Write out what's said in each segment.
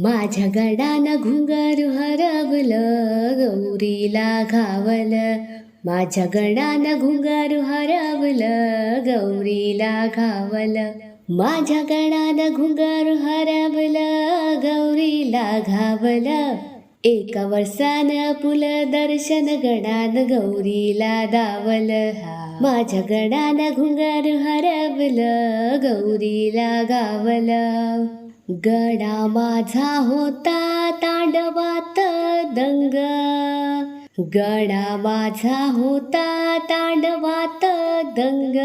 माझ्या गडानं घुंगारू हरवलं गौरीला घावलं. माझ्या गडानं घुंगारू हरवलं गौरीला घावलं. माझ्या गडानं घुंगारू हरवलं गौरीला घावलं. एका वर्षानं पुल दर्शन गडान गौरीला दावलं. माझ्या गडानं घुंगारू हरवलं गौरीला गावलं. गडा माझा होता तांडवात दंग. गडा माझा होता तांडवात दंग.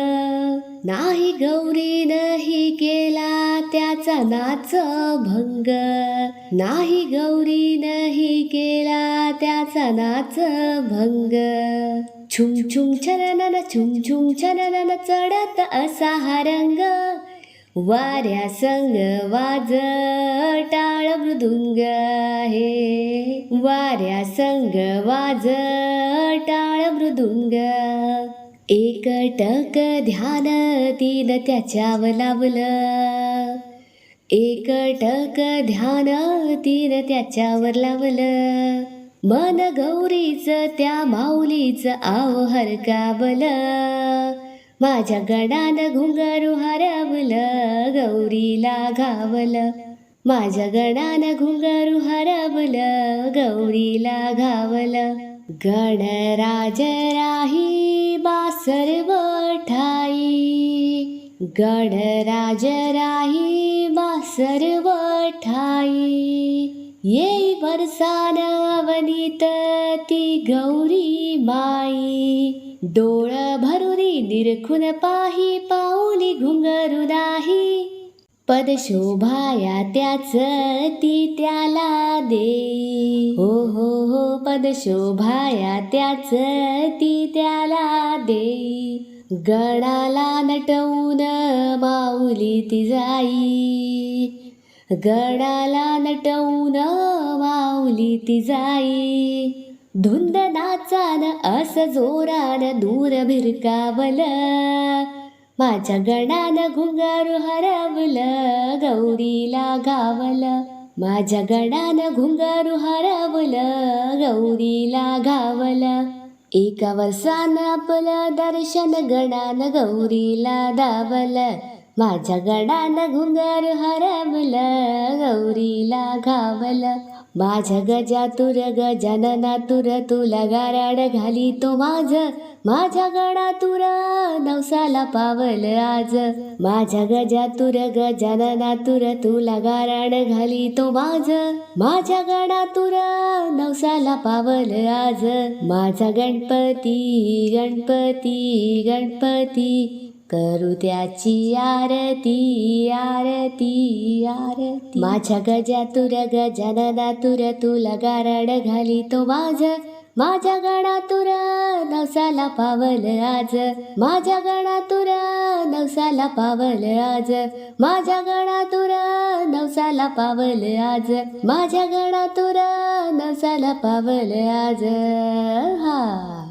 नाही गौरी नाही केला त्याचा नाच भंग. नाही गौरी नाही केला त्याचा नाच भंग. छुम छुम छननन छुम छुम छननन चढत असा हा रंग वाऱ्या संग वाज टाळ मृदुंग हे वाऱ्या संग वाज टाळ मृदुंग. एकटक ध्यान तीन त्याच्यावर लावलं. एकटक ध्यान तीन त्याच्यावर लावलं. मन गौरीच त्या माऊलीच आव हरकावलं माझ्या गडान घुंगरू हरवलं गौरीला घावलं माझ्या गडान घुंगरू हरवलं गौरीला घावलं गणराज राही बासर ठाई गणराज राही बासर ठाई येई बरसान अवनीत ती गौरी माई. डोळ भरुरी निरखून पाही पाऊली घुंगरू नाही. पद शोभाया त्याच ती त्याला दे. हो हो हो पद शोभाया त्याच ती त्याला दे. गडाला नटवून माऊली ती जाई. गडाला नटवून माऊली ती जाई. धुंद नाचान अस जोरान दूर भिरकावलं. माझ्या गणान घुंगारू हरवलं गौरीला गावलं. माझ्या गणान घुंगारू हरवलं गौरीला गावलं. एका वर्षानं आपलं दर्शन गणान गौरीला दावलं माझ्या गणान घुंगारू हरवलं गौरीला गावलं. माझ गजा तुर गजानना तुर तुला गाराड घाली तो माझ. माझ्या गडा तुर नवसाला पावल आज. माझ्या गजा तुर गजानना तुर तुला गाराड घाली तो माझ. माझ्या गडा तुर नवसाला पावल आज. माझा गणपती गणपती गणपती. करू त्याची आरती आरती आरती. माझ्या गजा तुर गजानना तुर तुला गाराड घाली तो माझ. माझ्या गणातुर नवसाला पावल आज. माझ्या गणातुर नवसाला पावल आज. माझ्या गणातुर नवसाला पावल आज. माझ्या गणातुर नवसाला पावल आज. हा.